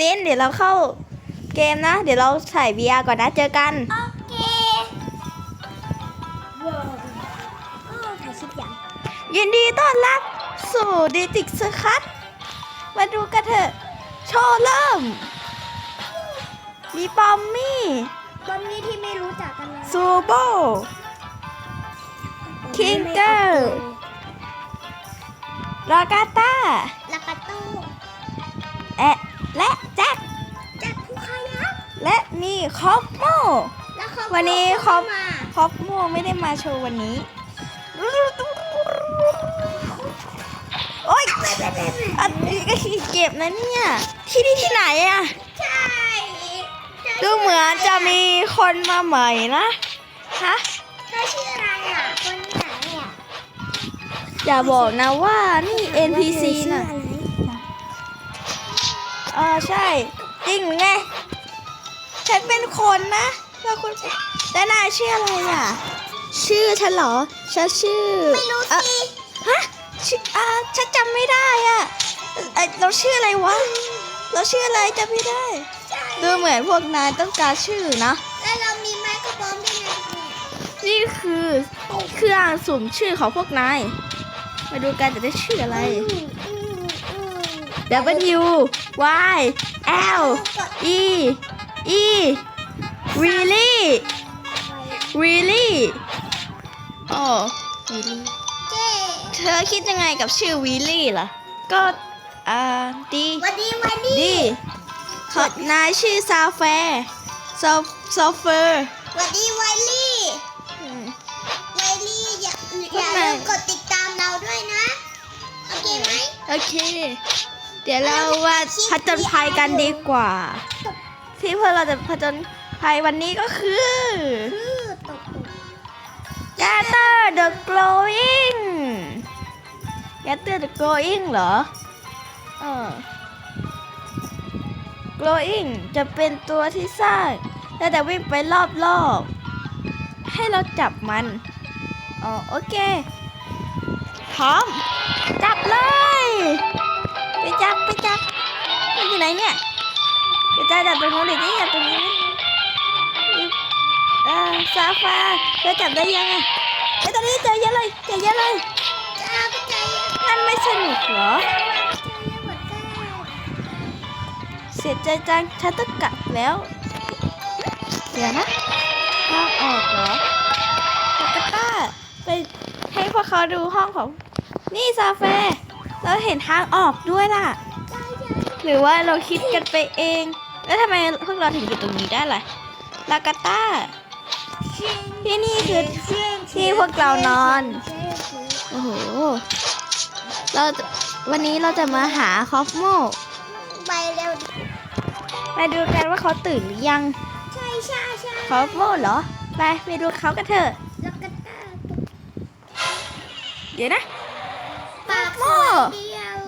นินเดี๋ยวเราเข้าเกมนะ เดี๋ยวเราใส่ VR ก่อนนะเจอกัน โอเคว้าวอ้าวถ่ายคลิปยังยินดีต้อนรับสู่ดิจิกสคัตมาดูกันเถอะ โชว์เริ่ม มีปอมมี่ตอนนี้ที่ไม่รู้จักกันนะซูโบคิงเกอร์รากาตา และมีคอปโมแล้วเขาก็วันนี้เข้าคอปมาคอปโมไม่ได้มาโชว์วันนี้ โอ๊ยอันนี้ก็ขี้เก็บนะเนี่ย ที่นี่ที่ไหนอะใช่ใช่ดูเหมือนจะมีคนมาใหม่นะ ฮะเธอชื่ออะไรอะคนไหนอะอย่าบอกนะว่านี่ NPC น่ะเออใช่ จริงหรือไง ฉันเป็นคนนะแล้วคุณแล้วนายชื่ออะไรอะ ชื่อฉันเหรอ ฉันชื่อ ไม่รู้เอ่อสิฮะชื่ออ่าฉันจำไม่ได้อะเอ่อเราชื่ออะไรวะ เราชื่ออะไรจำไม่ได้ ใช่ดูเหมือนพวกนายต้องการชื่อนะ แล้วเรามีไม้กระบองด้วยไงเนี่ยนี่คือเครื่องสุ่มชื่อของพวกนาย มาดูกันจะได้ชื่ออะไร อืมอืมอืม W Y L E E really really อ๋อ really เจ๊เธอคิดยังไงกับชื่อ really ล่ะ ก็อ่าดีวันดีวันดีดีเขานายชื่อซาแฟร์ซอซอเฟอร์วันดีไวลี่ไวลี่อย่าอย่าลืมกดติดตามเราด้วยนะ โอเคไหมโอเค เดี๋ยวเราว่าผจญภัยกันดีกว่า ที่พวกเราจะผจญภัยวันนี้ก็คือคือตก Gather the Glowing Gather the Glowing เหรอเออ Glowing จะเป็นตัวที่สร้างแล้วแต่วิ่งไปรอบๆ ให้เราจับมันอ๋อโอเค พร้อม จับเลย ไปจับ ไปจับ มันอยู่ไหนเนี่ย ไปจับจับตรงนู้นเดี๋ยวนี้จับตรงนี้นะเออซาฟาเธอจับได้ยังอะไอ้ตอนนี้เจอเยอะเลยเจอเยอะเลยจ้าก็ใจเย็นมันไม่สนุกเหรอใจเย็นหมดจ้าเสียใจจังฉันต้องกลับแล้ว เดี๋ยวนะทางออกเหรอตากาต้าไปให้พวกเขาดูห้องของนี่ซาเฟเราเห็นทางออกด้วยล่ะ หรือว่าเราคิดกันไปเอง แล้วทำไมพวกเราถึงอยู่ตรงนี้ได้ล่ะลากาต้า ที่นี่คือที่พวกเรานอน โอ้โห เราจะวันนี้เราจะมาหาคอฟโมไปเร็วไปดูกันว่าเขาตื่นหรือยัง ใช่ใช่ใช่คอฟโมเหรอ ไปไปดูเขากันเถอะแล้วก็ตาเดี๋ยวนะปากโม่เดียว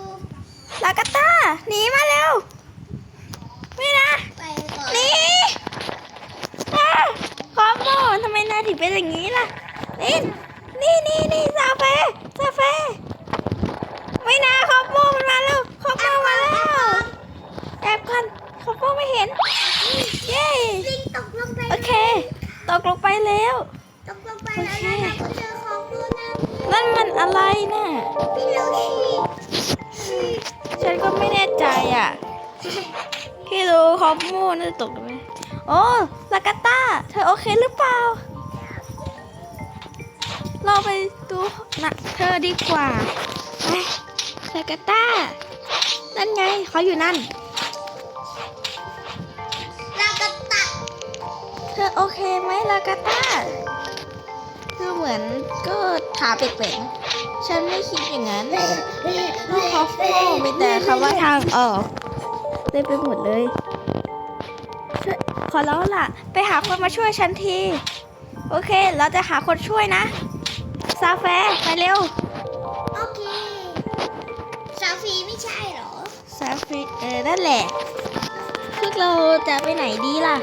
ลากาต้าหนีมาเร็วไม่นะไปก่อ นหนีอ้าคอฟโมทำไมนายถึงเป็นอย่างนี้ล่ะ นี่นี่นี่นี่ซาเฟซาเฟไม่นะคอฟโมมันมาแล้วคอฟโมมาแล้วแอบกันคอฟโมไม่เห็น เย้ลิงตกลงไปโอเค ตกลงไปแล้ว ตกลงไปแล้วนะเราก็เจอของดูนะนั่นมันอะไรน่ะพี่ลูชีฉันก็ไม่แน่ใจอะ ที่รู้คอฟโมน่าจะตกลงไปโอ้ลากาต้าเธอโอเคหรือเปล่า เราไปดูนะเธอดีกว่าไปลากาต้า นั่นไงเขาอยู่นั่นเราก็ตัดเธอโอเคไหมลากาต้าคือเหมือนก็ถามแปลกๆฉันไม่คิดอย่างนั้นลูกคอฟโฟมีแต่คำว่าทางออก เต็มไปหมดเลยช่วยขอร้องล่ะ ไปหาคนมาช่วยฉันที โอเค เราจะหาคนช่วยนะ ซาแฟไปเร็ว โอเค ซาฟีไม่ใช่เหรอ ซาฟิเออ นั่นแหละพวกเราจะไปไหนดีล่ะ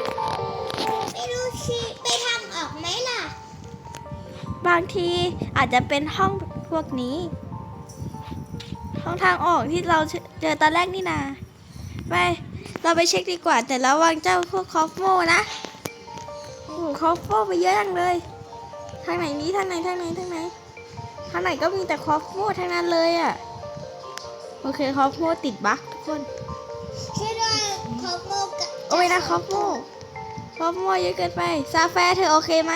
ไม่รู้ชีไปทางออกไหมล่ะ บางทีอาจจะเป็นห้องพวกนี้ ห้องทางออกที่เราเจอตอนแรกนี่นา ไป เราไปเช็คดีกว่า แต่ระวังเจ้าพวกคอฟโมนะโอ้โหคอฟโมไปเยอะจังเลย ทางไหนนี้ทางไหนทางไหนทางไหนทางไหนก็มีแต่คอฟโมทั้งนั้นเลยอะโอเคคอฟโมติดบั๊กทุกคนช่วยด้วยขอโมกับโอ้ยนะคอฟโมคอฟโมเยอะเกินไปซาแฟร์เธอโอเคไหม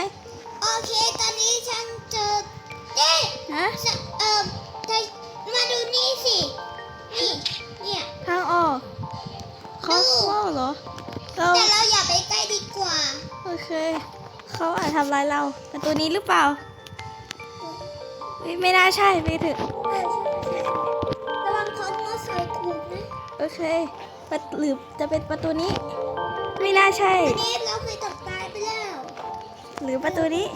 โอเคตอนนี้ฉันเจอเอ๊ะฮะ เคเขาอาจทำร้ายเราประตูนี้หรือเปล่าเฮ้ยไม่น่าใช่ไปเถอะเออใช่ใช่ระวังคอสโมสวยถูกนะโอเคประตูหรือจะเป็นประตูนี้ ไม่น่าใช่อันนี้เราเคยตกตายไปแล้วหรือประตูนี้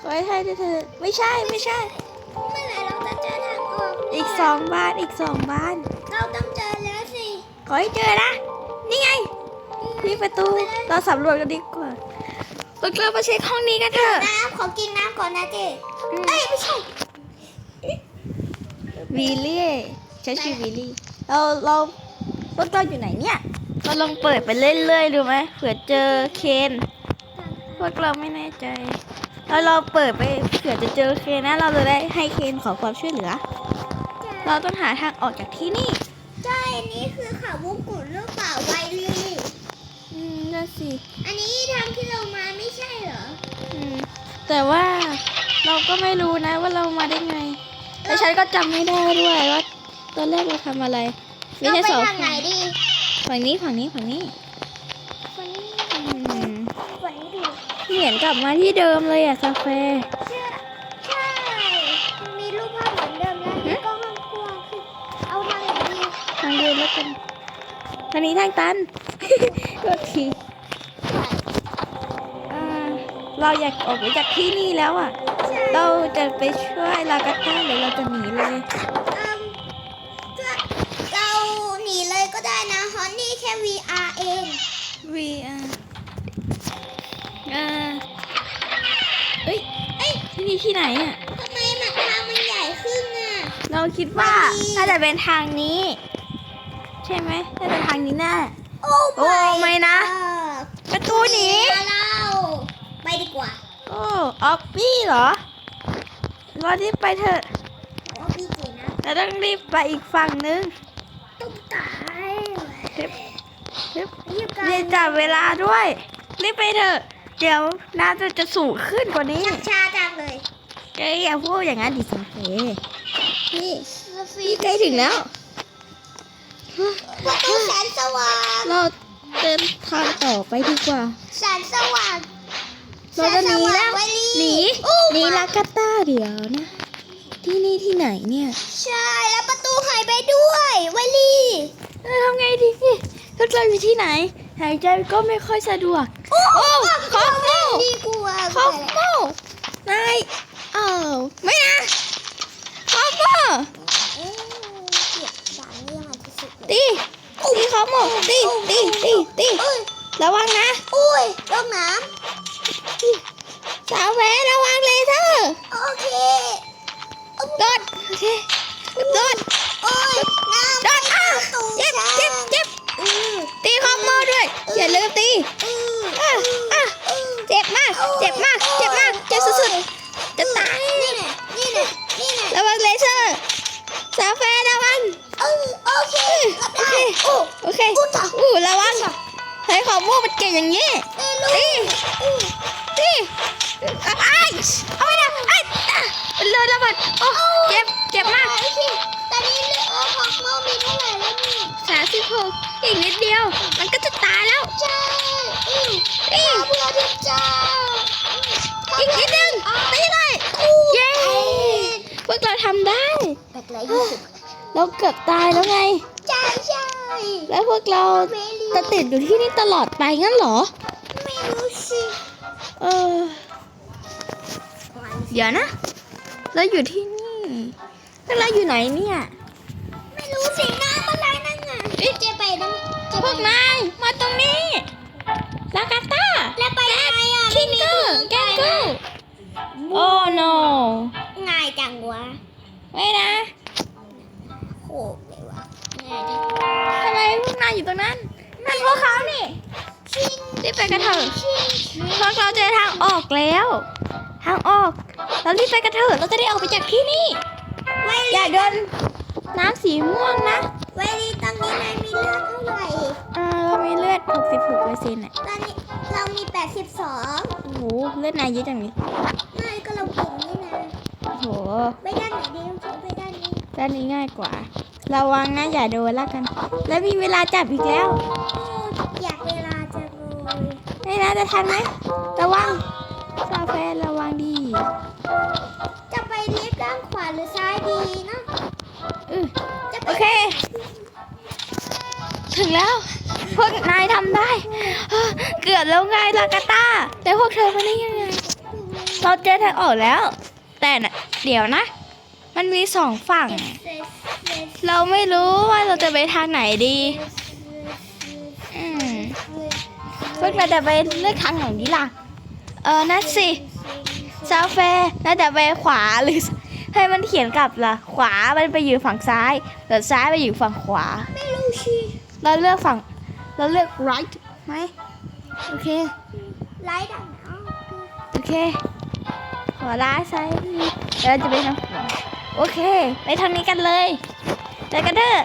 ขอให้ใช่ด้วยเธอะไม่ใช่ไม่ใช่เมื่อไหร่เราจะเจอทางออกเนี่ยอีกสองบ้านอีกสองบ้าน เราต้องเจอแล้วสิขอให้เจอนะนี่ไง นี่ประตู เราสำรวจกันดีกว่าพวกเราไปเช็คห้องนี้กันเถอะ น้ำขอกินน้ำก่อนนะเจ๊อืมเอ้ยไม่ใช่วิลลี่ใช้ชื่อวิลลี่ เราเราพวกเราอยู่ไหนเนี่ย เราลองเปิดไปเรื่อยๆดูไหมเผื่อเจอเคนพวกเราไม่แน่ใจเราเราเปิดไปเผื่อจะเจอเคนนะ เราจะได้ให้เคนขอความช่วยเหลือ เราต้องหาทางออกจากที่นี่ ใช่อันนี้คือเขาวงกุฎหรือเปล่าไวลี่อืมนั่น สิ อันนี้ทางที่เรามาไม่ใช่เหรอ อืม แต่ว่าเราก็ไม่รู้นะว่าเรามาได้ไง แต่ฉันก็จำไม่ได้ด้วยว่าตอนแรกเราทำอะไร มีเราแค่ไปสองทางไหนฝั่งดีฝั่งนี้ฝั่งนี้ฝั่งนี้ฝั่งนี้อืมฝั่งนี้ดีเหมือนกลับมาที่เดิมเลยอะซาเฟ่ใช่ใช่มันมีรูปภาพเหมือนเดิมนะแล้วก็ห้องกว้างคือเอาทางไหนดีทางเดินแล้วกันทางนี้ทางตันโทษทีอ่า เราอยากออกไปจากที่นี่แล้วอะใช่เราจะไปช่วยลากาต้าหรือเราจะหนีเลยเอิ่มก็เราหนีเลยก็ได้นะฮอนนี่แค่ VR เองวีอ่าอ่าเอ้ยเอ้ยที่นี่ที่ไหนอะ ทำไมมันทางมันใหญ่ขึ้นอะ เราคิดว่าไม่น่าจะเป็นทางนี้ ใช่ไหมน่าจะทางนี้แน่ โอ้ โอ้ไม่นะเออประตูหนีเราไป ดีกว่า โอ้ ออฟฟี่เหรอรอรีบไปเถอะว่าพี่จีนะเราต้องรีบไปอีกฝั่งนึงต้องตายรีบรีบรีบกันเรียนจับเวลาด้วย รีบไปเถอะ เดี๋ยวน้ำจะจะสูงขึ้นกว่านี้ชักช้าจังเลยเอ้ยอย่าพูดอย่างนั้นดิสังเกนี่ฟีนี่ใกล้ถึงแล้วประตูแสนสว่าง เราเดินทางต่อไปดีกว่า แสนสว่าง เราจะหนีแล้วไวลี่หนีโอ้หนีลากาต้าเดี๋ยวนะ ที่นี่ที่ไหนเนี่ย ใช่แล้วประตูหายไปด้วยไวลี่เออทำไงดีพวกเราอยู่ที่ไหน หายใจก็ไม่ค่อยสะดวก โอ้โอ้คอฟโมดีกว่าคอฟโมนายอ้าวไม่นะคอฟโมเอ้ยเกลียดด่านนี้มันที่สุดเลยตีตีคอฟโมตีตีตีตีอุ้ยระวังนะ เจ็บมากเจ็บมาก เจ็บมาก เจ็บสุดๆ จะตาย นี่แหละนี่แหละนี่แหละระวังเลเซอร์สาวแฟร์ระวังเออโอเครับโอได้เคโอ้โอเคอุ๊ยจ้ะอู้ระวังเฮ้ยของม่วงมันเก่งอย่างนี้เอ้ยลูกตีอือตีเอาไอ้เอาไปนะไอ้อะเลยระเบิดโอ้เจ็บ เจ็บมากโอเคตอนนี้เลือดของโมมีเท่าไหร่แล้วนี่สามสิบหกอีกนิดเดียว มันก็จะตายแล้วใช่อือตีขอบคุณที่เจ้าอีกนิดนึงตีเลยเย้พวกเราทำได้แปลกเลยยี่สิบเราเกือบตายแล้วไงใช่ใช่แล้วพวกเราเมลีจะติดอยู่ที่นี่ตลอดไปงั้นเหรอไม่รู้สิเออเดี๋ยวนะ เราอยู่ที่นี่ แล้วเราอยู่ไหนเนี่ย ไม่รู้สิน้ำอะไรนั่นน่ะจะไปต้องจะพไปวกนายมาตรงนี้ ลากาต้า แล้วไปยังไงอะคิงเกอร์แกงเกอร์โอ้ no ง่ายจังวะไม่นะโหเลยวะง่ายจังทำไมพวกนายอยู่ตรงนั้น นั่นพวกเขานี่รีบไปกันเถอะพวกเราเจอทางออกแล้ว ทางออก เรารีบไปกันเถอะ เราจะได้ออกไปจากที่นี่ไว อลีย่าเดินน้ำสีม่วงนะไวลีตอนนี้นายมีเลือดเท่าไหร่อ่าเรามีเลือด66เปอร์เซ็นต์อะตอนนี้เรามี 82โอ้โหเลือดนายเยอะจังเลยนายก็เราเก่งนี่นะโอ้โหไปด้านไหนดีต้องไปด้านนี้ด้านนี้ง่ายกว่า ระวังนะอย่าโดนละกัน แล้วมีเวลาจับอีกแล้วโอ้อยากเวลาจะเลยไม่น่าจะทันไหมระวังซาแฟนระวังดี หรือซ้ายดีเนาะอือจะไปโอเค ถึงแล้ว พวกนายทำได้เฮ้อเกือบแล้วไงลากาตาแต่พวกเธอมาได้ยังไง เราเจอทางออกแล้ว แต่น่ะเดี๋ยวนะ มันมีสองฝั่ง เราไม่รู้ว่าเราจะไปทางไหนดีอืมพวกเราจะไปเลือกทางไหนดีล่ะ เออนั่นสิซาเฟน่าจะไปขวาหรือ ให้มันเขียนกลับล่ะ ขวา มันไปอยู่ฝั่งซ้ายแต่ซ้ายไปอยู่ฝั่งขวา ไม่รู้ชีเราเลือกฝั่ง เราเลือก right ไหมโอเคไล่ดังเนาะโอเค ขวาร้ายซ้ายนี่เดี๋ยวเราจะไปทางขวาโอเค ไปทางนี้กันเลยไปกันเถอะ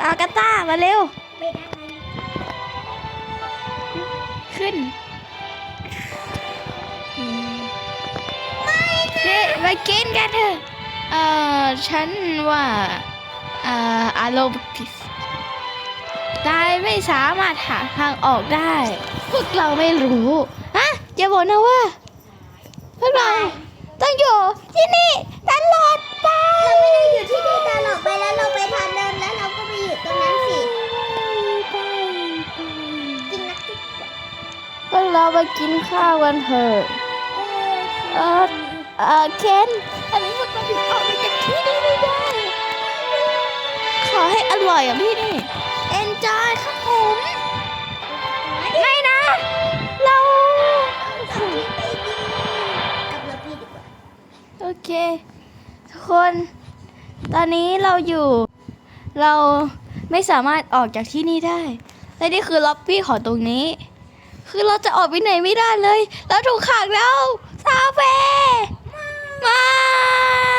เอากาต้ามาเร็วไปด้านนั้นขึ้น มากินกันเถอะ เอ่อ ฉันว่า เอ่อ อารมณ์ผิดนายไม่สามารถหาทางออกได้ พวกเราไม่รู้ฮะอย่าบอกนะว่า พวกเราต้องอยู่ที่นี่ตลอดไป เราไม่ได้อยู่ที่นี่ตลอดไปแล้วเราไปทางเดิมแล้วเราก็ไปอยู่ตรงนั้นสิ กินนักกินพวกเราไปกินข้าวกันเถอะ เออ เออเอ่อเคนอันนี้พวกเราถึงออกไปจากที่นี่ไม่ได้ ขอให้อร่อยอะพี่นี่ enjoy ครับผม ไม่นะ เราที่ไปดีกับเราพี่ดีกว่าโอเค ทุกคน ตอนนี้เราอยู่ เราไม่สามารถออกจากที่นี่ได้ และนี่คือล็อบบี้ของตรงนี้ คือเราจะออกไปไหนไม่ได้เลยเราถูกขังแล้วซาเฟ่ 妈。